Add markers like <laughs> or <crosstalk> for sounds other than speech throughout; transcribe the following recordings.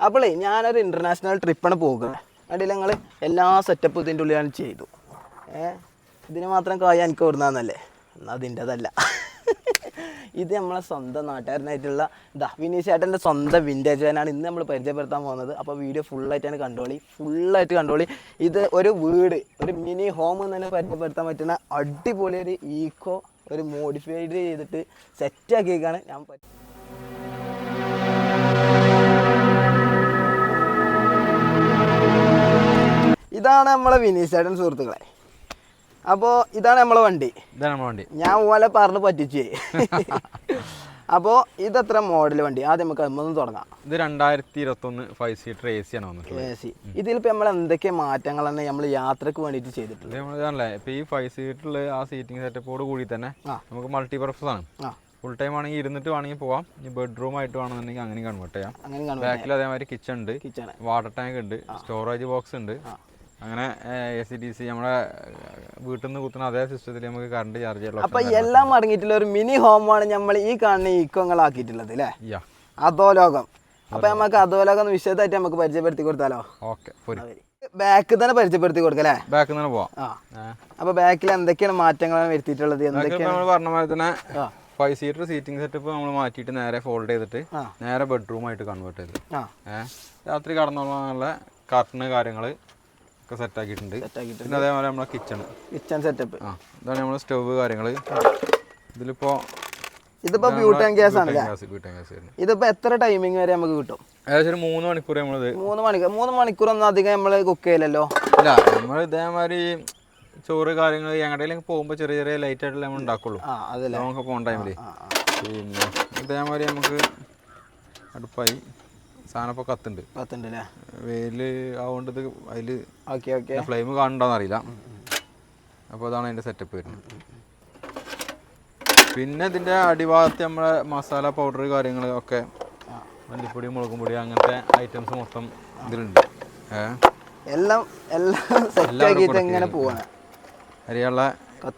അപ്പോളേ ഞാനൊരു ഇന്റർനാഷണൽ ട്രിപ്പാണ് പോകുന്നത് അതിൽ ഞങ്ങൾ എല്ലാ സെറ്റപ്പും ഇതിന്റെ ഉള്ളിലാണ് ചെയ്തു. ഏഹ് ഇതിന് മാത്രം കായ എനിക്ക് ഓടുന്നതെന്നല്ലേ എന്നാൽ അതിന്റെതല്ല ഇത് നമ്മളെ സ്വന്തം നാട്ടുകാരനായിട്ടുള്ള ദാ വിനീഷ് ചേട്ടന്റെ സ്വന്തം വിന്റേജ് വാനാണ് ഇന്ന് നമ്മൾ പരിചയപ്പെടുത്താൻ പോകുന്നത്. അപ്പോൾ വീഡിയോ ഫുള്ളായിട്ടാണ് കണ്ടോളി. ഫുള്ളായിട്ട് കണ്ടോളി. ഇത് ഒരു വീട് ഒരു മിനി ഹോം എന്ന് തന്നെ പരിചയപ്പെടുത്താൻ പറ്റുന്ന അടിപൊളി ഒരു ഈക്കോ ഒരു മോഡിഫൈഡ് ചെയ്തിട്ട് സെറ്റാക്കിയേക്കാണ് ഞാൻ ഇതാണ് നമ്മളെ വിനീസ് ചേട്ടൻ സുഹൃത്തുക്കളെ. അപ്പോൾ ഇതാണ് നമ്മളെ വണ്ടി. ഇതാണ് വണ്ടി. ഞാൻ ഓലെ പറഞ്ഞ് പറ്റിച്ചേ. അപ്പോൾ ഇതത്ര മോഡൽ വണ്ടി? ആദ്യം നമുക്ക് അതൊന്ന് തുടങ്ങാം. ഇത് രണ്ടായിരത്തി ഇരുപത്തൊന്ന് ഫൈവ് സീറ്റർ എ സി ആണ് വന്നിട്ടുള്ളത്. എ സി ഇതിലിപ്പോൾ നമ്മൾ എന്തൊക്കെ മാറ്റങ്ങളാണ് നമ്മൾ യാത്രയ്ക്ക് വേണ്ടിയിട്ട് ചെയ്തിട്ടുള്ളത്? ഇത് നമ്മൾ ഇതാണല്ലേ ഇപ്പൊ ഈ ഫൈവ് സീറ്ററിൽ ആ സീറ്റിംഗ് സെറ്റപ്പോട് കൂടി തന്നെ നമുക്ക് മൾട്ടി പർപ്പസ് ആണ് ഫുൾ ടൈം ആണെങ്കിൽ ഇരുന്നിട്ട് വേണമെങ്കിൽ പോവാം. ഇനി ബെഡ്റൂം ആയിട്ട് വേണമെന്നുണ്ടെങ്കിൽ അങ്ങനെ കൺവേർട്ട് ചെയ്യാം. ബാക്കിൽ അതേമാതിരി കിച്ചൺ ഉണ്ട്. വാട്ടർ ടാങ്ക് ഉണ്ട്. സ്റ്റോറേജ് ബോക്സ് ഉണ്ട്. അങ്ങനെ എ സി ഡി സി നമ്മുടെ വീട്ടിൽ നിന്ന് കുത്തുന്ന അതേ സിസ്റ്റത്തിൽ നമുക്ക് കറണ്ട് ചാർജ് ചെയ്യാം അപ്പൊ എല്ലാം അടങ്ങിയിട്ടുള്ള ഒരു മിനി ഹോമാണ് നമ്മൾ ഈ കാണുന്ന ഈക്കോങ്ങളാക്കിയിട്ടുള്ളത് അല്ലേ അതോ ലോകം അപ്പൊ നമുക്ക് അതോ ലോകം വിശദമായിട്ട് നമുക്ക് പരിചയപ്പെടുത്തി കൊടുത്താലോ? ഓക്കെ ബാക്ക് തന്നെ പരിചയപ്പെടുത്തി കൊടുക്കല്ലേ? ബാക്ക് തന്നെ പോവാം. അപ്പൊ ബാക്കിൽ എന്തൊക്കെയാണ് മാറ്റങ്ങളാണ് വരുത്തിയിട്ടുള്ളത്? എന്തൊക്കെയാണ്? നമ്മൾ പറഞ്ഞ പോലെ തന്നെ ഫൈവ് സീറ്റർ സീറ്റിംഗ് സെറ്റപ്പ് നമ്മൾ മാറ്റിയിട്ട് നേരെ ഫോൾഡ് ചെയ്തിട്ട് നേരെ ബെഡ്റൂമായിട്ട് കൺവേർട്ട് ചെയ്ത്. രാത്രി കടന്നോളാനുള്ള കർട്ടന് കാര്യങ്ങൾ ഒക്കെ സെറ്റ് ആക്കിയിട്ടുണ്ട്. പിന്നെ അതേപോലെ നമ്മളെ കിച്ചൺ കിച്ചൺ സെറ്റപ്പ് ആ ഇതാണ് നമ്മളെ സ്റ്റവ് കാര്യങ്ങൾ ഇതിലിപ്പോ ഇതിപ്പോ ബ്യൂട്ടൻ ഗ്യാസ് ആണ് ഇതിപ്പോൾ എത്ര ടൈമിംഗ് വരെ നമുക്ക് കിട്ടും? ഏകദേശം ഒരു മൂന്ന് മണിക്കൂർ ഇത് മൂന്ന് മണിക്കൂർ മൂന്ന് മണിക്കൂർ ഒന്നും അധികം നമ്മൾ കുക്ക് ചെയ്യില്ലല്ലോ ഇല്ല നമ്മൾ ഇതേമാതിരി ചോറ് കാര്യങ്ങൾ എങ്ങടെയെങ്കിലും പോകുമ്പോൾ ചെറിയ ചെറിയ ലൈറ്റ് ആയിട്ടുള്ള നമ്മൾ ഉണ്ടാക്കുള്ളൂ. ആ അതല്ലേ. നമുക്ക് പോകുന്ന ടൈമിൽ പിന്നെ ഇതേമാതിരി നമുക്ക് അടുപ്പായി. സാധനം ഇപ്പോൾ കത്തുണ്ട്. കത്തുണ്ട് അല്ലേ വെയിൽ ആവുകൊണ്ട് ഇത് അതിൽ ഓക്കെ ഓക്കെ ഫ്ലെയിം കാണുന്നുണ്ടോന്ന് അറിയില്ല. അപ്പോൾ അതാണ് അതിന്റെ സെറ്റപ്പ് വരുന്നത്. പിന്നെ ഇതിന്റെ അടിഭാഗത്ത് നമ്മളെ മസാല പൗഡർ കാര്യങ്ങൾ ഒക്കെ മല്ലിപ്പൊടി മുളകും പൊടി അങ്ങനത്തെ ഐറ്റംസ് മൊത്തം ഇതിലുണ്ട്. എല്ലാം എല്ലാം സെറ്റ് ആക്കിയിട്ട് എങ്ങനെ പോവാണ്. അരിയുള്ള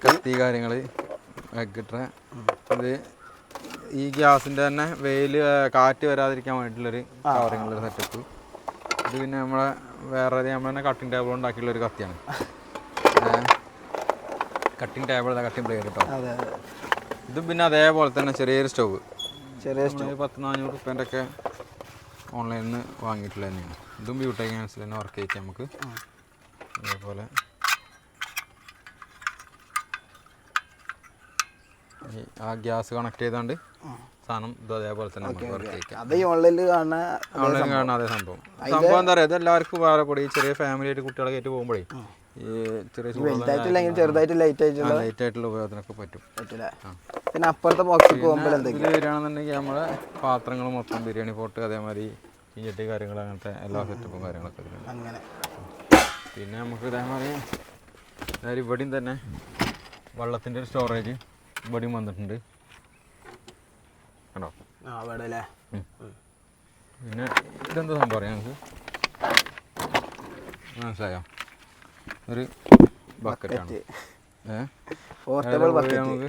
കത്തി. കാര്യങ്ങൾ എഗ്ഗിട്ട ഇത് ഈ ഗ്യാസിന്റെ തന്നെ വെയിൽ കാറ്റ് വരാതിരിക്കാൻ വേണ്ടിയിട്ടുള്ളൊരു കവറിങ്ങുള്ള സെറ്റപ്പ് ഇത് പിന്നെ നമ്മളെ വേറെ നമ്മൾ തന്നെ കട്ടിംഗ് ടേബിൾ ഉണ്ടാക്കിയുള്ള ഒരു കത്തിയാണ്. കട്ടിംഗ് ടേബിൾ കട്ടിംഗ് പ്ലെയർ കേട്ടോ ഇതും പിന്നെ അതേപോലെ തന്നെ ചെറിയൊരു സ്റ്റവ് ചെറിയ സ്റ്റവ് പത്ത് നാനൂറ് റുപ്യന്റെ ഒക്കെ ഓൺലൈനിൽ നിന്ന് വാങ്ങിയിട്ടുള്ള തന്നെയാണ്. ഇതും ബ്യൂട്ടി ക്യാൻസൽ തന്നെ വർക്ക് ചെയ്യിക്കാം നമുക്ക് അതേപോലെ ആ ഗ്യാസ് കണക്ട് ചെയ്താണ്ട് സാധനം ഇത് അതേപോലെ തന്നെ അത് ഈ ഓൺലൈനിൽ കാണുന്ന ഓൺലൈൻ കാണുന്ന അതേ സംഭവം. സംഭവം എന്താ പറയുക ഇത് എല്ലാവർക്കും വേറെ കൂടി ഈ ചെറിയ ഫാമിലി ആയിട്ട് കുട്ടികളൊക്കെ ആയിട്ട് പോകുമ്പോഴേ ഈ ചെറിയ വലുതായിട്ടില്ലെങ്കിൽ ചെറുതായിട്ട് ലൈറ്റ് ആയിട്ടുള്ള ലൈറ്റ് ആയിട്ടുള്ള ഉപയോഗത്തിനൊക്കെ പറ്റും. പറ്റില്ല. പിന്നെ അപ്പുറത്തെ ബോക്സിൽ പോകുമ്പോൾ എന്തെങ്കിലും വരികയാണെന്നുണ്ടെങ്കിൽ നമ്മളെ പാത്രങ്ങൾ മൊത്തം ബിരിയാണി പോട്ട് അതേമാതിരി ഇഞ്ചട്ടി കാര്യങ്ങൾ അങ്ങനത്തെ എല്ലാ സെറ്റപ്പും കാര്യങ്ങളൊക്കെ ഇതിലുണ്ട് അങ്ങനെ. പിന്നെ നമുക്ക് ഇതേമാതിരി അതായത് ഇവിടെയും തന്നെ വെള്ളത്തിന്റെ ഒരു സ്റ്റോറേജ് ഇവിടെയും വന്നിട്ടുണ്ട്. കണ്ടോ? ആ അവിടെ അല്ലേ പിന്നെ ഇതെന്താ സംഭവം അറിയാം നമുക്ക് മനസ്സിലായോ? ഒരു ബക്കറ്റാണ് portable bucket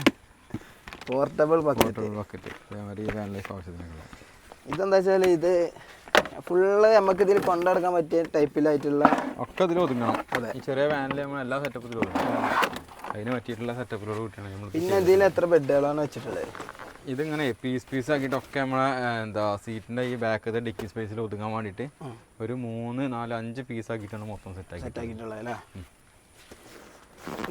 portable bucket bucket അതേമാതിരി വാൻ ലൈഫ് ആവശ്യത്തിനുള്ള ഇതെന്താ വെച്ചാൽ ഇത് ഫുള്ള് നമുക്ക് ഇതിൽ കൊണ്ടുനടക്കാൻ പറ്റിയ ടൈപ്പിലായിട്ടുള്ള ഒക്കെ ഇതിൽ ഒതുങ്ങണം. അതെ. ചെറിയ വാനിൽ നമ്മൾ എല്ലാ സെറ്റപ്പിലും ഒതുങ്ങണം. അതിന് പറ്റിയിട്ടുള്ള സെറ്റപ്പിലൂടെ കൂട്ടിയാണ് നമ്മൾ പിന്നെ ഇതിൽ എത്ര ബെഡുകളാണ് വെച്ചിട്ടുള്ളത്? ഇതിങ്ങനെ പീസ് പീസ് ആക്കിയിട്ടൊക്കെ നമ്മളെ എന്താ സീറ്റിന്റെ ഈ ബാക്കത്തെ ഡിക്കി സ്പേസിൽ ഒതുങ്ങാൻ വേണ്ടിട്ട് ഒരു മൂന്ന് നാല് അഞ്ച് പീസ് ആക്കിയിട്ടാണ് മൊത്തം സെറ്റ് ആക്കി സെറ്റ് ആക്കിയിട്ടുള്ളത് അല്ലേ?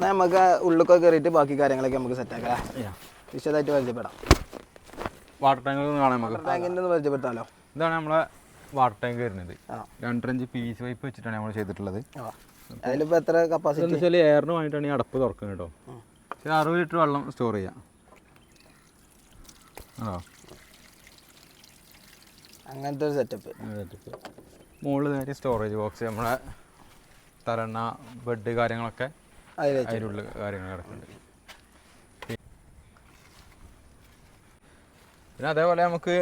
നമുക്ക് ഉള്ളിലൊക്കെ കയറിയിട്ട് ബാക്കി കാര്യങ്ങളൊക്കെ നമുക്ക് സെറ്റ് ആക്കാം വിശദമായിട്ട് പരിചയപ്പെടാം. വാട്ടർ ടാങ്ക് കാണാൻ നമുക്ക് ടാങ്കിന്റെ ഒന്ന് പരിചയപ്പെടുത്താമല്ലോ ഇതാണ് നമ്മളെ വാട്ടർ ടാങ്ക് വരുന്നത്. രണ്ടരഞ്ച് പീസ് വൈപ്പ് വെച്ചിട്ടാണ് നമ്മൾ ചെയ്തിട്ടുള്ളത്. അതിലിപ്പോ അതിലിപ്പോൾ എത്ര കപ്പാസിറ്റി വെച്ചാൽ എയറിന് വേണ്ടിയിട്ടാണ് ഈ അടപ്പ് തുറക്കുന്നത് കേട്ടോ പക്ഷേ അറുപത് ലിറ്റർ വെള്ളം സ്റ്റോർ ചെയ്യാം. അങ്ങനത്തെ ഒരു സെറ്റപ്പ് മുകളിൽ നേരെ സ്റ്റോറേജ് ബോക്സ് നമ്മളെ തരണ ബെഡ് കാര്യങ്ങളൊക്കെ അതിലുള്ള കാര്യങ്ങൾ കിടക്കുന്നുണ്ട്. പിന്നെ അതേപോലെ നമുക്ക്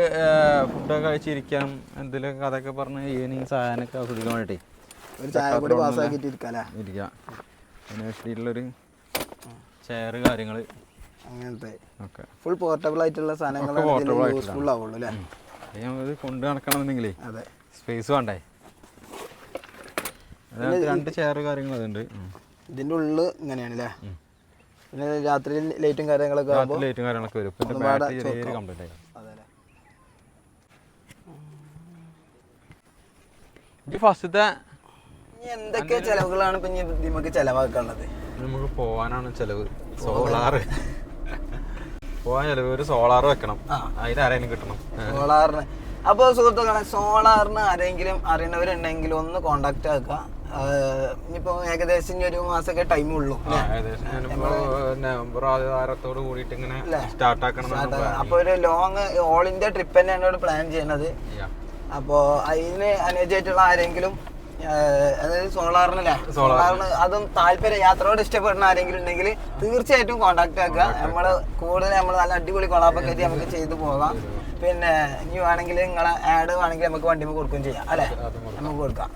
ഫുഡൊക്കെ കഴിച്ചിരിക്കാനും എന്തെങ്കിലും കഥയൊക്കെ പറഞ്ഞ് ഈവനിങ് സാധനമൊക്കെ ആസ്വദിക്കാൻ വേണ്ടിയിട്ടേ. ഒരു ചായ കൂടി പാസ്സാക്കിയിട്ട് ഇരിക്കാം അതിനുവേണ്ടിയിട്ടുള്ളൊരു ചെയർ കാര്യങ്ങൾ അങ്ങനത്തെ ഫുൾ പോർട്ടബിൾ ആയിട്ടുള്ള സാധനങ്ങൾ യൂസ്ഫുൾ ആവുള്ളൂ അല്ലേ? ഇത് കൊണ്ട് നടക്കണമെന്നുണ്ടെങ്കിലേ അതെ. സ്പേസ് വേണ്ടേ? രണ്ട് ചെയർ കാര്യങ്ങൾ അതുണ്ട് ഇതിന്റെ ഉള്ളിൽ ഇങ്ങനെയാണ് അല്ലേ? പിന്നെ രാത്രി ലൈറ്റും കാര്യങ്ങളൊക്കെ ആകുമ്പോൾ ലൈറ്റും കാര്യങ്ങളൊക്കെ വരും. പിന്നെ ബാറ്ററി ചെറിയൊരു. ആയി. അതെ ഫസ്റ്റത്തെ എന്തൊക്കെ ചെലവുകളാണ് ഇപ്പൊ നമുക്ക് ചെലവാക്കാനുള്ളത്? നമുക്ക് പോവാനാണ് ചെലവ്. സോളാറ്. ചെലവ് ഒരു സോളാർ വെക്കണം. അതിന് ആരെങ്കിലും കിട്ടണം. സോളാറിന്. അപ്പോൾ സുഹൃത്തുക്കളെ സോളാറിന് ആരെങ്കിലും അറിയണവരുണ്ടെങ്കിൽ ഒന്ന് കോണ്ടാക്ട് ആക്കുക. ഇപ്പോ ഏകദേശം ഇനി ഒരു മാസമൊക്കെ ടൈം ഉള്ളൂ നവംബർ കൂടിയിട്ട് ഇങ്ങനെ സ്റ്റാർട്ട് ആക്കണം അപ്പോൾ ഒരു ലോങ് ഓൾ ഇന്ത്യ ട്രിപ്പ് തന്നെയാണ് പ്ലാൻ ചെയ്യണത്. അപ്പോ അതിന് അനുയോജ്യമായിട്ടുള്ള ആരെങ്കിലും അതായത് സോളാറിനല്ലേ? സോളാറിന്. അതും താല്പര്യം യാത്രയോട് ഇഷ്ടപ്പെടുന്ന ആരെങ്കിലും ഉണ്ടെങ്കിൽ തീർച്ചയായിട്ടും കോണ്ടാക്ട് ആക്കുക നമ്മൾ കൂടുതൽ നമ്മൾ നല്ല അടിപൊളി കൊളാപ്പൊക്കെ ആയിട്ട് നമുക്ക് ചെയ്തു പോകാം. പിന്നെ ഇനി വേണമെങ്കിൽ നിങ്ങളെ ആഡ് വേണമെങ്കിൽ നമുക്ക് വണ്ടി കൊടുക്കുകയും ചെയ്യാം അല്ലേ? നമുക്ക് കൊടുക്കാം.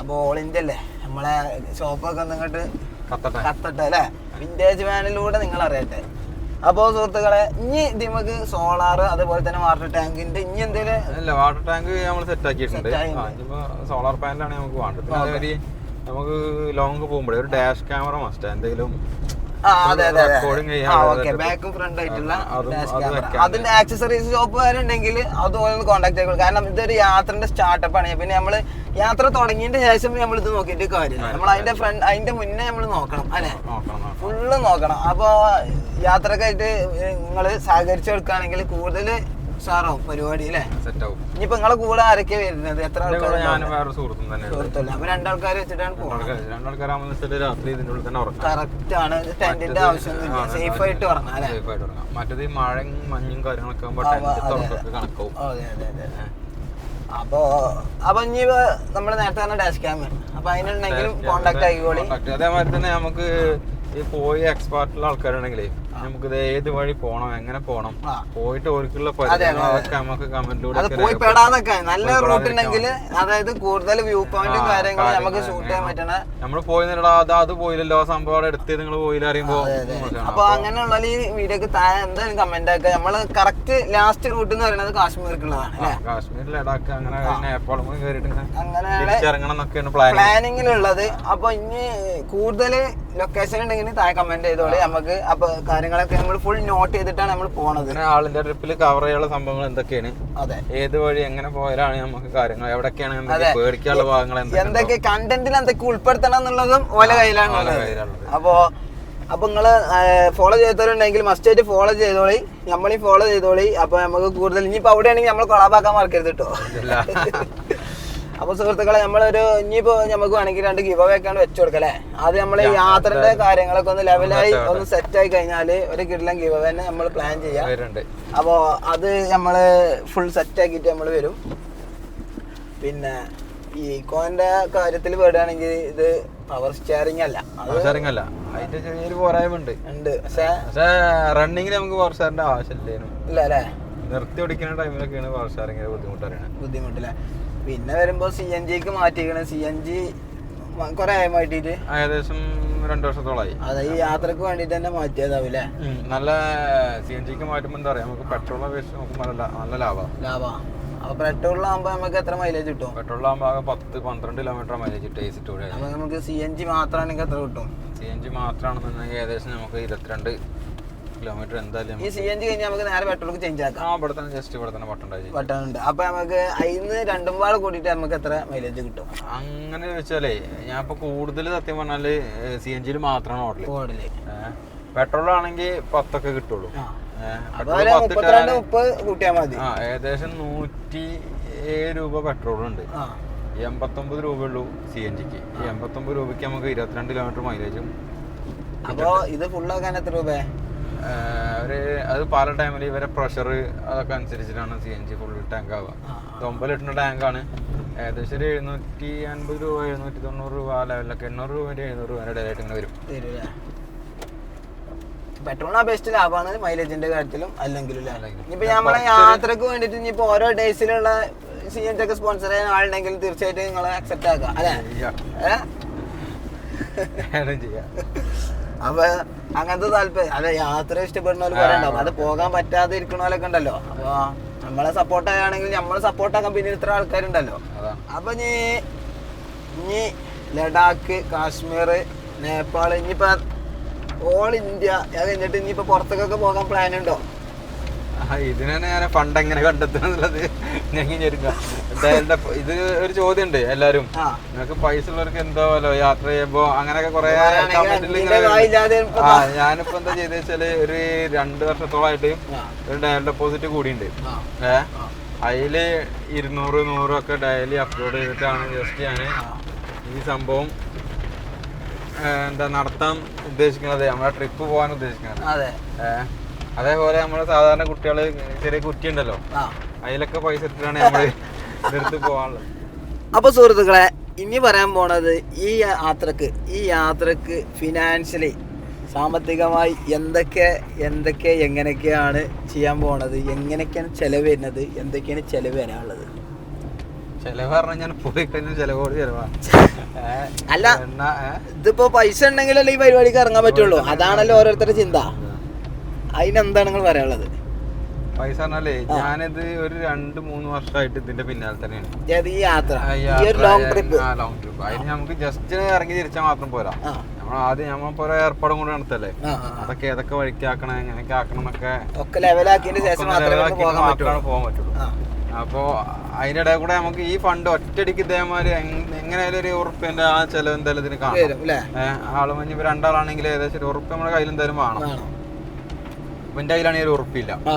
അപ്പോൾ ഓൾ ഇന്ത്യ അല്ലേ? നമ്മളെ ഷോപ്പൊക്കെ ഒന്നിങ്ങോട്ട് കത്തട്ടെ. കത്തട്ടെ അല്ലേ? വിന്റേജ് വാനിലൂടെ നിങ്ങൾ അറിയട്ടെ അപ്പോൾ സുഹൃത്തുക്കളെ ഇനി നമുക്ക് സോളാർ അതുപോലെ തന്നെ വാട്ടർ ടാങ്കിന്റെ ഇനി എന്തെങ്കിലും അല്ല വാട്ടർ ടാങ്ക് നമ്മൾ സെറ്റ് ആക്കിയിട്ടുണ്ട്. സോളാർ പാനലാണ് നമുക്ക് വേണ്ടത്. നമുക്ക് ലോങ് പോകുമ്പോഴേ ഒരു ഡാഷ് ക്യാമറ മസ്റ്റ് എന്തെങ്കിലും അതെ അതെ അതെ. ബാക്കും ഫ്രണ്ട് ആയിട്ടുള്ള അതും- അത് അതിന്റെ ആക്സസറീസ് ഷോപ്പ് വരെ ഉണ്ടെങ്കിൽ അതുപോലെ കോണ്ടാക്ട് കോൺടാക്ട് ചെയ്തോളൂ. കാരണം ഇതൊരു യാത്രന്റെ സ്റ്റാർട്ടപ്പ് ആണ്. പിന്നെ നമ്മൾ യാത്ര തുടങ്ങിയതിന്റെ ശേഷം നമ്മൾ ഇത് നോക്കിയിട്ട് കാര്യമില്ല നമ്മൾ അതിന്റെ ഫ്രണ്ട് അതിന്റെ മുന്നേ നമ്മൾ നോക്കണം അല്ലെ. ഫുള്ള് നോക്കണം അപ്പൊ യാത്രക്കായിട്ട് നിങ്ങൾ സഹകരിച്ചു കൊടുക്കുകയാണെങ്കിൽ കൂടുതൽ ഉഷാറാവും പരിപാടി അല്ലേ? സെറ്റ് ആവും. ഇനിയിപ്പോ നിങ്ങളെ കൂടെ ആരൊക്കെ വരുന്നത്? എത്ര ആൾക്കാർ ഞാനും വേറെ സുഹൃത്തും തന്നെ. സുഹൃത്തല്ല അപ്പൊ രണ്ടാൾക്കാർ വെച്ചിട്ടാണ് രണ്ടാൾക്കാരാകുമ്പോൾ രാത്രി ഇതിന്റെ ഉള്ളിൽ തന്നെ ഉറങ്ങാം. കറക്റ്റ് ആണ്. ടെന്റിന്റെ ആവശ്യമൊന്നുമില്ല. സേഫ് ആയിട്ട് ഉറങ്ങാം അല്ലെ? സേഫ് ആയിട്ട് ഉറങ്ങാം. മറ്റേത് ഈ മഴയും മഞ്ഞും കാര്യങ്ങളൊക്കെ ആകുമ്പോൾ ആ, ടെന്റ് അതെ. തുറക്കൊക്കെ കണക്കാവും. അതെ അതെ അതെ അപ്പോ അപ്പൊ ഇനി നമ്മൾ നേരത്തെ തന്നെ ഡാഷ് ക്യാം അപ്പൊ അതിനുണ്ടെങ്കിലും കോണ്ടാക്ട് ആയിക്കോളി. അതേമാതിരി തന്നെ നമുക്ക് ഈ പോയി എക്സ്പാർട്ടുള്ള ആൾക്കാരുണ്ടെങ്കിലേ നമുക്ക് ഏത് വഴി പോണം എങ്ങനെ പോണം പോയിട്ട് ഓർക്കുള്ള നമുക്ക് കമന്റിലൂടെ പോയി പെടാതൊക്കെ നല്ല റൂട്ട് ഉണ്ടെങ്കിൽ അതായത് കൂടുതൽ വ്യൂ പോയിന്റും കാര്യങ്ങളും നമുക്ക് ഷൂട്ട് ചെയ്യാൻ പറ്റണ നമ്മൾ പോയി നിന്നടാ അത് അത് പോയില്ലല്ലോ ആ സംഭവം അവിടെ എടുത്ത് നിങ്ങൾ പോയില്ല അറിയുമ്പോ. അപ്പൊ അങ്ങനെയുള്ള ഈ വീഡിയോക്ക് താഴെ എന്തായാലും കമന്റ് ആക്കുക. നമ്മൾ കറക്റ്റ് ലാസ്റ്റ് റൂട്ട് എന്ന് പറയുന്നത് കാശ്മീർക്കുള്ളതാണ് കാശ്മീർ ലഡാക്ക് അങ്ങനെ നേപ്പാളും അങ്ങനെയാണ് പ്ലാനിങ്ങിലുള്ളത് അപ്പൊ ഇനി കൂടുതൽ ലൊക്കേഷൻ ഉണ്ടെങ്കിൽ താഴെ കമന്റ് ചെയ്തോളി. നമുക്ക് അപ്പൊ കാര്യങ്ങളൊക്കെ നമ്മൾ ഫുൾ നോട്ട് ചെയ്തിട്ടാണ് നമ്മൾ പോണത്. ആളിന്റെ ട്രിപ്പിൽ കവർ ചെയ്യാനുള്ള സംഭവങ്ങൾ എന്തൊക്കെയാണ്? അതെ. ഏത് വഴി എങ്ങനെ പോയാലാണ് നമുക്ക് കാര്യങ്ങൾ? എവിടൊക്കെയാണ് അതെ. പേടിക്കാനുള്ള ഭാഗങ്ങൾ എന്തൊക്കെ കണ്ടന്റിൽ എന്തൊക്കെ ഉൾപ്പെടുത്തണം എന്നുള്ളതും ഓല കയ്യിലാണ്. അപ്പോ അപ്പൊ നിങ്ങൾ ഫോളോ ചെയ്തവരുണ്ടെങ്കിൽ മസ്റ്റ് ആയിട്ട് ഫോളോ ചെയ്തോളി. നമ്മളീ ഫോളോ ചെയ്തോളി. അപ്പൊ നമുക്ക് കൂടുതൽ ഇനിയിപ്പോ അവിടെയാണെങ്കിൽ നമ്മൾ കൊളാബാക്കാൻ മറക്കരുത് കേട്ടോ <laughs> അപ്പൊ സുഹൃത്തുക്കളെ നമ്മളൊരു ഇനിയിപ്പോ നമുക്ക് വേണമെങ്കിൽ രണ്ട് ഗിവ് അവേ ഒക്കെ വെച്ചു കൊടുക്കല്ലേ? അത് നമ്മൾ യാത്രയുടെ കാര്യങ്ങളൊക്കെ ഒന്ന് ലെവലായി ഒന്ന് സെറ്റ് ആയി കഴിഞ്ഞാൽ ഒരു കിടലം ഗിവ് അവേ നമ്മൾ പ്ലാൻ ചെയ്യാം. അപ്പോൾ അത് നമ്മൾ ഫുൾ സെറ്റ് ആക്കിയിട്ട് നമ്മൾ വരും. പിന്നെ ഈ ഇക്കോന്റെ കാര്യത്തിൽ പെടുകയാണെങ്കിൽ ഇത് പവർ സ്റ്റിയറിംഗ് അല്ല. പവർ സ്റ്റിയറിംഗ് അല്ല. അതിന്റെ ചെറിയൊരു പോരായ്മ ഉണ്ട്. പക്ഷേ പക്ഷേ റണ്ണിങ്ങിന് നമുക്ക് പവർ സ്റ്റാറിന്റെ ആവശ്യമില്ലേനു. ഇല്ല അല്ലേ? നിർത്തി ഓടിക്കുന്ന ടൈമിലൊക്കെയാണ് പവർ സ്റ്റിയറിംഗ് ബുദ്ധിമുട്ട് അറിയണത് ബുദ്ധിമുട്ടില്ല പിന്നെ വരുമ്പോ സി എൻ ജിക്ക് മാറ്റിക്കണ. സി എൻ ജി കൊറേ ആയി മാറ്റിയിട്ട്. ഏകദേശം രണ്ടു വർഷത്തോളായി. അത് ഈ യാത്രയ്ക്ക് വേണ്ടിട്ട് തന്നെ മാറ്റിയതാവില്ലേ? നല്ല സി എൻ ജിക്ക് മാറ്റുമ്പോ എന്താ പറയാ നമുക്ക് പെട്രോൾ അപേക്ഷിച്ച് നോക്കുമ്പോൾ നല്ല ലാഭം. ലാഭം. അപ്പൊ പെട്രോളിലാകുമ്പോൾ നമുക്ക് എത്ര മൈലേജ് കിട്ടും? പെട്രോളിലാകുമ്പോൾ ആകെ പത്ത് പന്ത്രണ്ട് കിലോമീറ്റർ മൈലേജ് കിട്ടും കൂടെ അപ്പൊ നമുക്ക് സി എൻ ജി മാത്രമാണെങ്കിൽ എത്ര കിട്ടും? സി എൻ ജി മാത്രമാണെന്നുണ്ടെങ്കിൽ ഏകദേശം നമുക്ക് ഇരുപത്തിരണ്ട് കിലോമീറ്റർ എന്തായാലും ഈ സി എൻ ജി കഴിഞ്ഞാൽ നമുക്ക് നേരെ പെട്രോൾക്ക് ചേഞ്ച് ആക്കാം. ആ ഇവിടെ തന്നെ ജസ്റ്റ് ഇവിടെ തന്നെ ബട്ടൺ ഉണ്ട്. അപ്പൊ നമുക്ക് അതിന്ന് രണ്ടും പാട് കൂട്ടിയിട്ട് നമുക്ക് എത്ര മൈലേജ് കിട്ടും? അങ്ങനെ വെച്ചാലേ ഞാൻ ഇപ്പൊ കൂടുതൽ സത്യം പറഞ്ഞാൽ സി എൻ ജിയിൽ മാത്രമാണ് ഓടൽ. ഓടൽ. പെട്രോൾ ആണെങ്കിൽ പത്തൊക്കെ കിട്ടുള്ളൂ. കൂട്ടിയാൽ മതി. ആ ഏകദേശം നൂറ്റി ഏഴ് രൂപ പെട്രോൾ ഉണ്ട്. എൺപത്തൊമ്പത് രൂപ ഉള്ളൂ സി എൻ ജിക്ക് എൺപത്തൊമ്പത് രൂപയ്ക്ക് നമുക്ക് ഇരുപത്തിരണ്ട് കിലോമീറ്റർ മൈലേജും അപ്പോൾ ഇത് ഫുള്ളാക്കാൻ എത്ര രൂപ ഒരു അത് പല ടൈമിൽ ഇവരെ പ്രഷർ അതൊക്കെ അനുസരിച്ചിട്ടാണ് C N G full tank ആവുക. ഒമ്പത് ലിറ്ററിന്റെ ടാങ്കാണ് ഏകദേശം ഒരു എഴുന്നൂറ്റി അൻപത് രൂപ എഴുന്നൂറ്റി തൊണ്ണൂറ് രൂപ ആ ലെവലിലൊക്കെ എണ്ണൂറ് രൂപ എഴുന്നൂറ് രൂപ ഇടയിലായിട്ട് ഇങ്ങനെ വരും. പെട്രോൾ ബെസ്റ്റ് ലാഭമാണ് മൈലേജിന്റെ കാര്യത്തിലും അല്ലെങ്കിലും. ഇപ്പൊ നമ്മളെ യാത്രയ്ക്ക് വേണ്ടിട്ട് ഇനിയിപ്പോ ഓരോ ഡേയ്സിലുള്ള സി എൻ ഒക്കെ സ്പോൺസർ ചെയ്യാൻ ആളുണ്ടെങ്കിൽ തീർച്ചയായിട്ടും നിങ്ങളെ അക്സെപ്റ്റ് ആക്കാം അല്ലേ? ചെയ്യാം. <laughs> അപ്പൊ അങ്ങനത്തെ താല്പര്യം അല്ല യാത്ര ഇഷ്ടപ്പെടുന്നവർ പോലെ ഉണ്ടാവും. അത് പോകാൻ പറ്റാതെ ഇരിക്കണ പോലൊക്കെ ഉണ്ടല്ലോ. അപ്പൊ നമ്മളെ സപ്പോർട്ട് ആണെങ്കിൽ നമ്മൾ സപ്പോർട്ടാക്കാൻ പിന്നെ ഇത്ര ആൾക്കാരുണ്ടല്ലോ. അപ്പൊ നീ ഇനി ലഡാക്ക് കാശ്മീർ നേപ്പാൾ ഇനിയിപ്പോ ഓൾ ഇന്ത്യ അത് കഴിഞ്ഞിട്ട് ഇനിയിപ്പോ പുറത്തേക്കൊക്കെ പോകാൻ പ്ലാൻ ഉണ്ടോ? ഇതിന് ഞാൻ ഫണ്ട് എങ്ങനെ കണ്ടെത്തുന്നത് എന്നുള്ളത് ഞങ്ങൾ ഞെരുക്കാം ഇത് ഒരു ചോദ്യം ഉണ്ട് എല്ലാരും നിങ്ങൾക്ക് പൈസ ഉള്ളവർക്ക് എന്തോ പോലോ യാത്ര ചെയ്യുമ്പോ അങ്ങനെയൊക്കെ കുറെ ആ ഞാനിപ്പോ എന്താ ചെയ്തെന്ന് വെച്ചാൽ ഒരു രണ്ട് വർഷത്തോളായിട്ട് ഒരു ഡയൽ ഡെപ്പോസിറ്റ് കൂടിയുണ്ട്. ഏ. അതിൽ ഇരുന്നൂറ് നൂറും ഒക്കെ ഡയലി അപ്ലോഡ് ചെയ്തിട്ടാണ് ജസ്റ്റ് ഞാൻ ഈ സംഭവം എന്താ നടത്താൻ ഉദ്ദേശിക്കുന്നത് നമ്മളെ ട്രിപ്പ് പോകാൻ ഉദ്ദേശിക്കുന്നത്. അതെ. ഏ? അതേപോലെ നമ്മളെ സാധാരണ കുട്ടികൾ ചെറിയ കുറ്റി ഉണ്ടല്ലോ അതിലൊക്കെ പൈസ ഇട്ടിട്ടാണ് നമ്മൾ ഇതെടുത്ത് പോകാനുള്ളത് അപ്പൊ സുഹൃത്തുക്കളെ ഇനി പറയാൻ പോണത് ഈ യാത്രയ്ക്ക് ഈ യാത്രയ്ക്ക് ഫിനാൻഷ്യലി സാമ്പത്തികമായി എന്തൊക്കെ എന്തൊക്കെ എങ്ങനെയൊക്കെയാണ് ചെയ്യാൻ പോണത് എങ്ങനെയൊക്കെയാണ് ചെലവ് വരുന്നത് എന്തൊക്കെയാണ് ചെലവ് വരാനുള്ളത്? ചെലവ് പറഞ്ഞാൽ ഞാൻ പോയി കഴിഞ്ഞാൽ ചെലവോട് ചെലവാ. <laughs> അല്ല? ഇതിപ്പോ പൈസ ഉണ്ടെങ്കിലല്ലേ ഈ പരിപാടിക്ക് ഇറങ്ങാൻ പറ്റുള്ളൂ. അതാണല്ലോ ഓരോരുത്തരുടെ ചിന്ത. അതിനെന്താണ് നിങ്ങൾ പറയാനുള്ളത്? പൈസ പറഞ്ഞാലേ ഞാനിത് ഒരു രണ്ട് മൂന്ന് വർഷമായിട്ട് ഇതിന്റെ പിന്നാലെ തന്നെയാണ്. ഈ യാത്ര? ലോങ് ട്രിപ്പ് ആ, അതിന് നമുക്ക് ജസ്റ്റ് ഇറങ്ങി തിരിച്ചാൽ മാത്രം പോരാ. നമ്മൾ ആദ്യം നമ്മൾ ഏർപ്പാടും കൂടെ നടത്തല്ലേ. അതൊക്കെ ഏതൊക്കെ വഴിക്ക് ആക്കണം എങ്ങനെയൊക്കെ ആക്കണം എന്നൊക്കെ ഒക്കെ ലെവലാക്കിയതിന് ശേഷം മാത്രമേ പോകാൻ പറ്റുള്ളൂ. അപ്പോ അതിന്റെ ഇടയിൽ കൂടെ നമുക്ക് ഈ ഫണ്ട് ഒറ്റടിക്ക് ഇതേമാതിരി എങ്- എങ്ങനെയായാലും ഒരു ഉറുപ്പിന്റെ ആ ചെലവ് എന്തായാലും ഇതിന് കാണും ആളും ഇപ്പൊ രണ്ടാളാണെങ്കിൽ ഏകദേശം ഒരു ഉറുപ്പ് നമ്മുടെ കയ്യിൽ എന്തായാലും വേണം. എന്റെ കയ്യിലാണെങ്കിൽ ഒരു ഉറപ്പില്ല. ആ.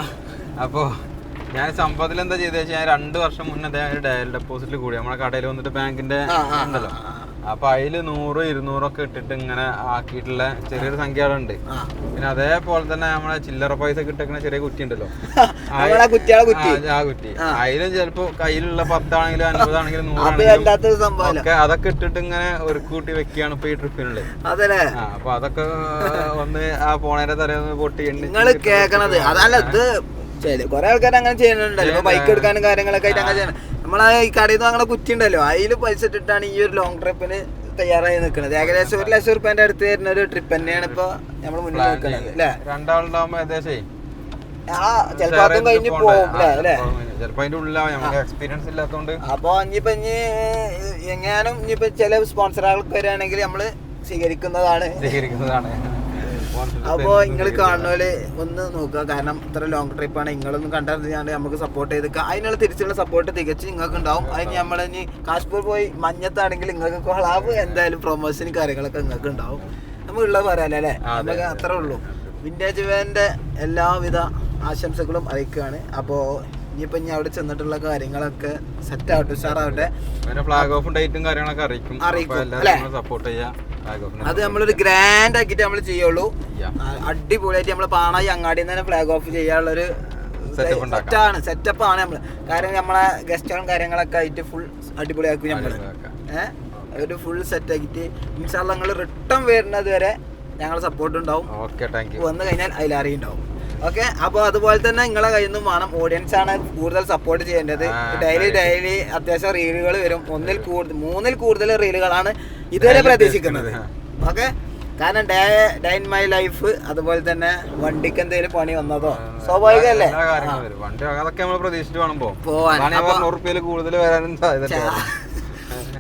അപ്പോ ഞാൻ സംഭവത്തിൽ എന്താ ചെയ്തത് വെച്ചാൽ ഞാൻ രണ്ട് വർഷം മുന്നേ അദ്ദേഹം ഒരു ഡയൽ ഡെപ്പോസിറ്റിൽ കൂടി. നമ്മളെ കടയിൽ വന്നിട്ട് ബാങ്കിന്റെ ഉണ്ടല്ലോ അപ്പൊ അതിൽ നൂറ് ഇരുന്നൂറൊക്കെ ഇട്ടിട്ട് ഇങ്ങനെ ആക്കിയിട്ടുള്ള ചെറിയൊരു സംഖ്യകളുണ്ട്. പിന്നെ അതേപോലെ തന്നെ നമ്മളെ ചില്ലറ പൈസ കിട്ടുന്ന ചെറിയ <laughs> കുറ്റി ഉണ്ടല്ലോ ആ, കുറ്റി. അതിലും ചിലപ്പോ കയ്യിലുള്ള പത്താണെങ്കിലും അൻപതാണെങ്കിലും നൂറാണെങ്കിലും ഒക്കെ അതൊക്കെ ഇട്ടിട്ട് ഇങ്ങനെ ഒരു കൂട്ടി വെക്കുകയാണ് ഇപ്പൊ ഈ ട്രിപ്പിനുള്ളത്. അപ്പൊ അതൊക്കെ ഒന്ന് ആ പോണേന്റെ തലേന്ന് പൊട്ടി നിങ്ങൾ കേക്കണത്. അതല്ല ഇത് കൊറേ ആൾക്കാർ അങ്ങനെ ചെയ്യുന്നുണ്ടല്ലോ. ബൈക്ക് എടുക്കാനും കാര്യങ്ങളൊക്കെ ആയിട്ട് അങ്ങനെ ചെയ്യണം നമ്മളെ ഈ കടയിൽ നിന്ന് അങ്ങനെ കുറ്റി ഉണ്ടല്ലോ അതിൽ പൈസ ഇട്ടിട്ടാണ് ഈ ഒരു ലോങ് ട്രിപ്പിന് തയ്യാറായി നിൽക്കുന്നത് ഏകദേശം ഒരു ലക്ഷം റുപ്യന്റെ അടുത്ത് വരുന്ന ഒരു ട്രിപ്പ് തന്നെയാണ് ഇപ്പൊ നമ്മൾ മുന്നിൽ നിൽക്കുന്നത് അല്ലേ? രണ്ടാളുണ്ടാവുമ്പോ ഏകദേശം ആ ചിലപ്പോ അതും കഴിഞ്ഞ് പോകും അല്ലേ? എക്സ്പീരിയൻസ് ഇല്ലാത്തോണ്ട്. അപ്പൊ ഇനിയിപ്പോ ഇനി എങ്ങാനും ഇനിയിപ്പോ ചില സ്പോൺസറുകൾക്ക് വരികയാണെങ്കിൽ നമ്മൾ സ്വീകരിക്കുന്നതാണ്. സ്വീകരിക്കുന്നതാണ്. അപ്പോ നിങ്ങൾ കാണുന്നവര് ഒന്ന് നോക്കുക. കാരണം ഇത്ര ലോങ് ട്രിപ്പാണ് നിങ്ങളൊന്നും കണ്ടറിഞ്ഞാണ് നമുക്ക് സപ്പോർട്ട് ചെയ്ത് അതിനുള്ള തിരിച്ചുള്ള സപ്പോർട്ട് തികച്ച് നിങ്ങൾക്ക് ഉണ്ടാവും അതിന് നമ്മൾ ഇനി കാശ്മീർ പോയി മഞ്ഞത്താണെങ്കിൽ നിങ്ങൾക്ക് കൊളാവ് എന്തായാലും പ്രൊമോഷനും കാര്യങ്ങളൊക്കെ നിങ്ങൾക്ക് ഉണ്ടാവും നമുക്കുള്ളത് പറയാലോ അല്ലേ? നമുക്ക് അത്രേ ഉള്ളൂ. വിന്റേജ് വേന്റെ എല്ലാവിധ ആശംസകളും അറിയിക്കുകയാണ്. അപ്പോൾ ഇനിയിപ്പോൾ ഇനി അവിടെ ചെന്നിട്ടുള്ള കാര്യങ്ങളൊക്കെ സെറ്റ് ആവട്ടെ പിന്നെ ഫ്ലാഗ് ഓഫും ഡേറ്റും കാര്യങ്ങളൊക്കെ അറിയിക്കും. അറിയിക്കും, സപ്പോർട്ട് ചെയ്യാം. അത് നമ്മളൊരു ഗ്രാൻഡ് ആക്കിയിട്ട് നമ്മൾ ചെയ്യുള്ളൂ. അടിപൊളിയായിട്ട് നമ്മൾ പാണായി അങ്ങാടി തന്നെ ഫ്ലാഗ് ഓഫ് ചെയ്യാനുള്ളൊരു. സെറ്റാണ് സെറ്റപ്പ് ആണ്. നമ്മൾ. കാരണം നമ്മളെ ഗസ്റ്റുകളും കാര്യങ്ങളൊക്കെ ആയിട്ട് ഫുൾ അടിപൊളിയാക്കും നമ്മൾ. ഏഹ് ഒരു ഫുൾ സെറ്റ് ആക്കിയിട്ട് ഇൻഷാല്ല നിങ്ങൾ റിട്ടേൺ വരുന്നത് വരെ ഞങ്ങളുടെ സപ്പോർട്ട് ഉണ്ടാവും. വന്നു കഴിഞ്ഞാൽ അതിലറിയുണ്ടാവും ഓക്കെ അപ്പോൾ അതുപോലെ തന്നെ നിങ്ങളെ കയ്യിൽ നിന്നും വേണം ഓഡിയൻസ് ആണ് കൂടുതൽ സപ്പോർട്ട് ചെയ്യേണ്ടത്. ഡെയിലി ഡെയിലി അത്യാവശ്യം റീലുകൾ വരും. ഒന്നിൽ കൂടുതൽ മൂന്നിൽ കൂടുതൽ റീലുകളാണ് ഇതുവരെ പ്രതീക്ഷിക്കുന്നത്. ഓക്കെ കാരണം day day in my life അതുപോലെ തന്നെ വണ്ടിക്ക് എന്തെങ്കിലും പണി വന്നതോ? സ്വാഭാവികമല്ലേ? വണ്ടി അതൊക്കെ നമ്മൾ വേണം പോവാൻ. അപ്പൊ- പറഞ്ഞ ഉറുപ്പിയിൽ കൂടുതൽ വരാനും സാധ്യത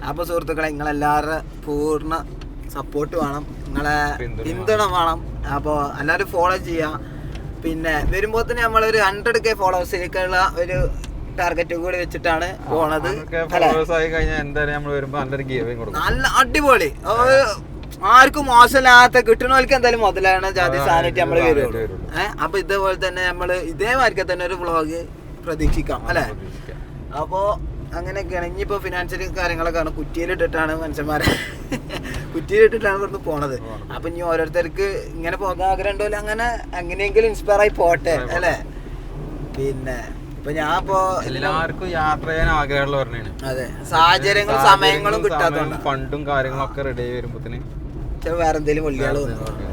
അപ്പൊ സുഹൃത്തുക്കളെ നിങ്ങളെല്ലാവരുടെ പൂർണ സപ്പോർട്ട് വേണം. നിങ്ങളെ പിന്തുണ പിന്തുണ വേണം. അപ്പോൾ എല്ലാവരും ഫോളോ ചെയ്യാം. പിന്നെ വരുമ്പോൾ തന്നെ നമ്മളൊരു ഹൺഡ്രഡ് കെ ഫോളോവേഴ്സിലേക്കുള്ള ഒരു ടാർഗറ്റ് കൂടി വെച്ചിട്ടാണ് പോണത്. വരുമ്പോ നല്ല അടിപൊളി. ആർക്കും മോശമില്ലാത്ത കിട്ടണവർക്ക് എന്തായാലും മുതലാണ് ജാതി സാധനമായിട്ട് നമ്മൾ വരുള്ളൂ. ഏഹ് അപ്പൊ ഇതേപോലെ തന്നെ നമ്മൾ ഇതേമാതിരി തന്നെ ഒരു വ്ളോഗ് പ്രതീക്ഷിക്കാം അല്ലെ. അപ്പോ അങ്ങനെയൊക്കെയാണ്. ഇനിയിപ്പോ ഫിനാൻഷ്യൽ കാര്യങ്ങളൊക്കെ ആണ് കുറ്റിയിലിട്ടിട്ടാണ് മനുഷ്യന്മാരെ <laughs> കുറ്റിയിലിട്ടിട്ടാണ് ഇവിടുന്ന് പോണത്. അപ്പൊ ഇനി ഓരോരുത്തർക്ക് ഇങ്ങനെ പോകാൻ ആഗ്രഹം ഉണ്ടല്ലോ അങ്ങനെ അങ്ങനെയെങ്കിലും ഇൻസ്പയർ ആയി പോട്ടെ അല്ലേ? പിന്നെ ഇപ്പൊ ഞാൻ ഇപ്പോ എല്ലാവർക്കും യാത്ര ചെയ്യാൻ ആഗ്രഹമുള്ളവരാണ് അതെ സാഹചര്യങ്ങളും സമയങ്ങളും കിട്ടാത്തതുകൊണ്ട് ഫണ്ടും കാര്യങ്ങളൊക്കെ റെഡി ആയി വരുമ്പോത്തിന് വേറെ എന്തെങ്കിലും പുള്ളികൾ വന്നു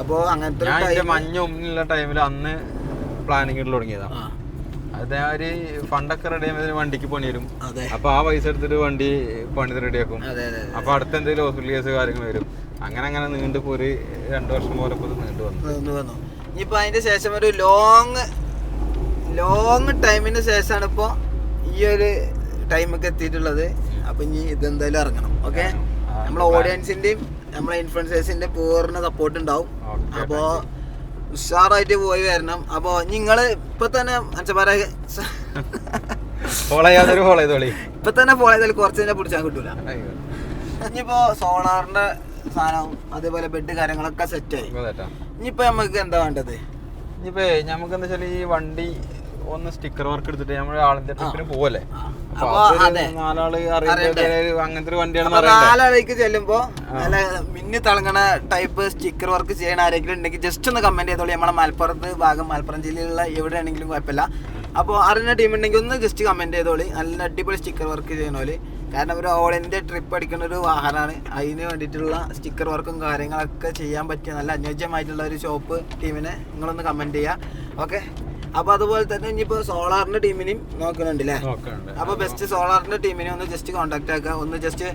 അപ്പോ അങ്ങനത്തെ മഞ്ഞ ഒന്നിനുള്ള ടൈമിൽ അന്ന് പ്ലാനിങ് തുടങ്ങിയതാ. ആ, അതേമാതിരി ഫണ്ടൊക്കെ റെഡി ആകുമ്പോൾ വണ്ടിക്ക് പണി വരും. അപ്പൊ ആ പൈസ എടുത്തിട്ട് വണ്ടി പണി റെഡിയാക്കും. അപ്പൊ അടുത്ത എന്തെങ്കിലും ഹോസ്പിറ്റൽ കേസ് കാര്യങ്ങൾ വരും. അങ്ങനെ അങ്ങനെ നീണ്ടു പോയി രണ്ടു വർഷം പോലെ നീണ്ടു വന്നു. ഇനിയിപ്പോ അതിന്റെ ശേഷം ഒരു ലോങ് ലോങ് ടൈമിന് ശേഷമാണ് ഇപ്പോ ഈ ഒരു ടൈമൊക്കെ എത്തിയിട്ടുള്ളത്. അപ്പൊ ഇനി ഇതെന്തായാലും ഇറങ്ങണം. ഓക്കെ നമ്മളെ ഓഡിയൻസിന്റെയും നമ്മളെ ഇൻഫ്ലുവൻസേഴ്സിന്റെ പൂർണ സപ്പോർട്ട് ഉണ്ടാവും. അപ്പോ ഉഷാറായിട്ട് പോയി വരണം. അപ്പോ നിങ്ങൾ ഇപ്പൊ തന്നെ അച്ഛന്മാരെ ഫോളോ ചെയ്യാതൊരു ഫോളോ ചെയ്തോളി. ഇപ്പൊ തന്നെ ഫോളോ ചെയ്താൽ കുറച്ച് തന്നെ പിടിച്ചാൽ കിട്ടൂല. ഇനിയിപ്പോ സോളാറിന്റെ സാധനവും അതേപോലെ ബെഡ് കാര്യങ്ങളൊക്കെ സെറ്റ് ആയി. ഇനിയിപ്പോ നമുക്ക് എന്താ വേണ്ടത്? ഇനിയിപ്പോ നമുക്ക് എന്താ വെച്ചാൽ ഈ വണ്ടി ഒന്ന് സ്റ്റിക്കർ വർക്ക് എടുത്തിട്ട് നമ്മുടെ ആളിന്റെ ട്രിപ്പിന് പോവല്ലേ? നാലാളേക്ക് ചെല്ലുമ്പോ നല്ല മിന്നി തിളങ്ങണ ടൈപ്പ് സ്റ്റിക്കർ വർക്ക് ചെയ്യണ ആരെങ്കിലും ഉണ്ടെങ്കിൽ ജസ്റ്റ് ഒന്ന് കമന്റ് ചെയ്തോളൂ. നമ്മളെ മലപ്പുറത്ത് ഭാഗം മലപ്പുറം ജില്ലയിലുള്ള എവിടെയാണെങ്കിലും കുഴപ്പമില്ല. അപ്പോൾ അറിയുന്ന ടീം ഉണ്ടെങ്കിൽ ഒന്ന് ജസ്റ്റ് കമന്റ് ചെയ്തോളി. നല്ല അടിപൊളി സ്റ്റിക്കർ വർക്ക് ചെയ്യണോൽ. കാരണം ഒരു ഓൾ ഇന്ത്യ ട്രിപ്പ് അടിക്കുന്ന ഒരു വാഹനമാണ് അതിന് വേണ്ടിയിട്ടുള്ള സ്റ്റിക്കർ വർക്കും കാര്യങ്ങളൊക്കെ ചെയ്യാൻ പറ്റിയ നല്ല അനുയോജ്യമായിട്ടുള്ള ഒരു ഷോപ്പ് ടീമിനെ നിങ്ങളൊന്ന് കമന്റ് ചെയ്യുക ഓക്കെ അപ്പോൾ അതുപോലെ തന്നെ ഇനിയിപ്പോ സോളാറിന്റെ ടീമിനെയും നോക്കുന്നുണ്ട്. അല്ലേ അപ്പൊ ബെസ്റ്റ് സോളാറിന്റെ ടീമിനെ ഒന്ന് ജസ്റ്റ് കോൺടാക്ട് ആക്കുക ഒന്ന് ജസ്റ്റ്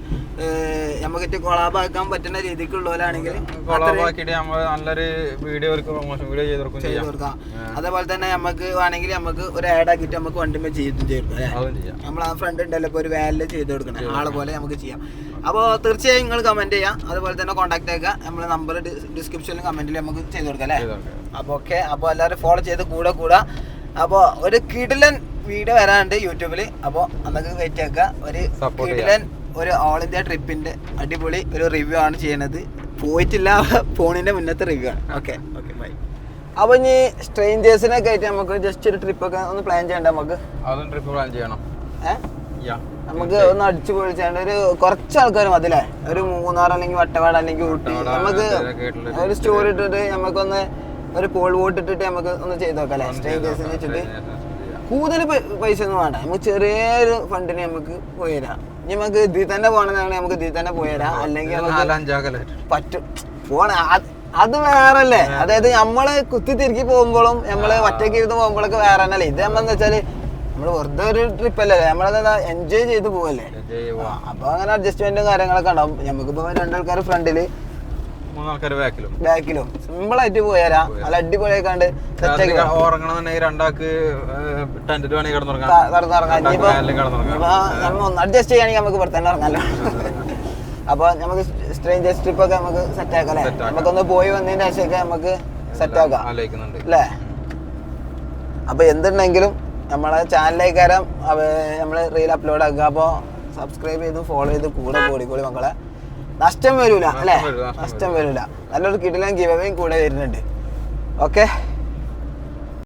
നമുക്ക് കൊളാബ് ആക്കാൻ പറ്റുന്ന രീതിക്കുള്ളവരാണെങ്കിൽ കൊളാബാക്കിയിട്ട് നമ്മൾ നല്ലൊരു വീഡിയോ പ്രൊമോഷൻ വീഡിയോ ചെയ്ത് കൊടുക്കും ചെയ്ത് കൊടുക്കാം. അതേപോലെ തന്നെ നമുക്ക് വേണമെങ്കിൽ നമുക്ക് ഒരു ആഡ് ആക്കിയിട്ട് നമുക്ക് വണ്ടിമേ ചെയ്തും ചെയ്തു നമ്മൾ ആ ഫ്രണ്ട് ഉണ്ടല്ലോ ഒരു വാലിൽ ചെയ്ത് കൊടുക്കണം. ആളെ പോലെ നമുക്ക് ചെയ്യാം. അപ്പോൾ തീർച്ചയായും നിങ്ങൾ കമന്റ് ചെയ്യാം. അതുപോലെ തന്നെ കോൺടാക്ട് ആക്കുക. നമ്മളെ നമ്പർ ഡിസ്ക്രിപ്ഷനിലും കമന്റിലും നമുക്ക് ചെയ്ത് കൊടുക്കാം അല്ലേ. അപ്പോൾ ഓക്കെ അപ്പോൾ എല്ലാവരും ഫോളോ ചെയ്ത് കൂടെ കൂടെ. അപ്പോൾ ഒരു കിടിലൻ വീഡിയോ വരാനുണ്ട് യൂട്യൂബിൽ അപ്പോൾ അന്നൊക്കെ വെയിറ്റ് ആക്കുക ഒരു കിടിലൻ ഒരു ഓൾ ഇന്ത്യ ട്രിപ്പിന്റെ അടിപൊളി ഒരു റിവ്യൂ ആണ് ചെയ്യണത്. പോയിട്ടില്ല ഫോണിന്റെ മുന്നത്തെ റിവ്യൂ ആണ്. ഓക്കെ ഓക്കെ ബൈ അപ്പോൾ ഇനി സ്ട്രേഞ്ചേഴ്സിനൊക്കെ ആയിട്ട് നമുക്ക് ജസ്റ്റ് ഒരു ട്രിപ്പ് ഒക്കെ ഒന്ന് പ്ലാൻ ചെയ്യണ്ട നമുക്ക്? ട്രിപ്പ് പ്ലാൻ ചെയ്യണം. നമുക്ക് ഒന്ന് അടിച്ചു പൊളിച്ചാണ്ട് ഒരു കുറച്ച് ആൾക്കാർ മതിലേ ഒരു മൂന്നാർ അല്ലെങ്കിൽ വട്ടവാട് അല്ലെങ്കിൽ ഊട്ടി. നമുക്ക് ഒരു സ്റ്റോറി ഇട്ടിട്ട് നമുക്കൊന്ന് ഒരു പോൾ വോട്ട് ഇട്ടിട്ട് നമുക്ക് ഒന്ന് ചെയ്ത് നോക്കാം. അല്ലേ സ്ട്രേഞ്ചേഴ്സിനെ വെച്ചിട്ട് കൂടുതൽ പൈസ ഒന്നും വേണ്ട. നമുക്ക് ചെറിയൊരു ഫണ്ടിന് നമുക്ക് പോയിരാം ഇനി നമുക്ക് ഇതിൽ തന്നെ പോകണമെന്നാണെങ്കിൽ നമുക്ക് ഇതിൽ തന്നെ പോയിരാം അല്ലെങ്കിൽ നമുക്ക് പറ്റും. പോണ അത് വേറെ വേറല്ലേ അതായത് നമ്മൾ കുത്തി തിരിക്കി പോകുമ്പോഴും നമ്മൾ ഒറ്റയ്ക്ക് ഇരുന്ന് പോകുമ്പോഴൊക്കെ വേറെ തന്നെ ഇത് നമ്മളെന്ന് വെച്ചാൽ നമ്മൾ വെറുതെ ഒരു ട്രിപ്പ് അല്ലേ? നമ്മളത് എൻജോയ് ചെയ്ത് പോവല്ലേ? അപ്പൊ അങ്ങനെ അഡ്ജസ്റ്റ്മെന്റും കാര്യങ്ങളൊക്കെ ഉണ്ടാവും. നമുക്കിപ്പോ രണ്ടാൾക്കാർ ഫ്രണ്ടിൽ മൂന്നാൾക്കാർ ബാക്കിലും ബാക്കിലും സിമ്പിൾ ആയിട്ട് പോയാരാ. നല്ല അടിപൊളിയാക്കാണ്ട് ഉറങ്ങണമെന്നുണ്ടെങ്കിൽ രണ്ടാൾക്ക് ടെന്റിൽ വേണമെങ്കിൽ കിടന്നുറങ്ങാം. അഡ്ജസ്റ്റ് ചെയ്യണമെങ്കിൽ നമുക്ക് ഇവിടെ തന്നെ ഇറങ്ങാലോ. അപ്പൊ നമുക്ക് സ്ട്രേഞ്ചേഴ്സ് ട്രിപ്പ് ഒക്കെ നമുക്ക് സെറ്റ് ആക്കാം അല്ലേ? നമുക്കൊന്ന് പോയി വന്നതിന്റെ ശേഷമൊക്കെ നമുക്ക് സെറ്റ് ആക്കാം. അല്ലേ? അപ്പൊ എന്തുണ്ടെങ്കിലും നമ്മളെ ചാനലിലേക്കാരം നമ്മൾ റീൽ അപ്ലോഡ് ആക്കുക. അപ്പോൾ സബ്സ്ക്രൈബ് ചെയ്ത് ഫോളോ ചെയ്ത് കൂടെ കൂടി കൂടി മക്കളെ. നഷ്ടം വരൂല അല്ലേ? നഷ്ടം നഷ്ടം വരൂല. നല്ലൊരു കിടിലൻ ഗീവയും കൂടെ വരുന്നുണ്ട്. ഓക്കെ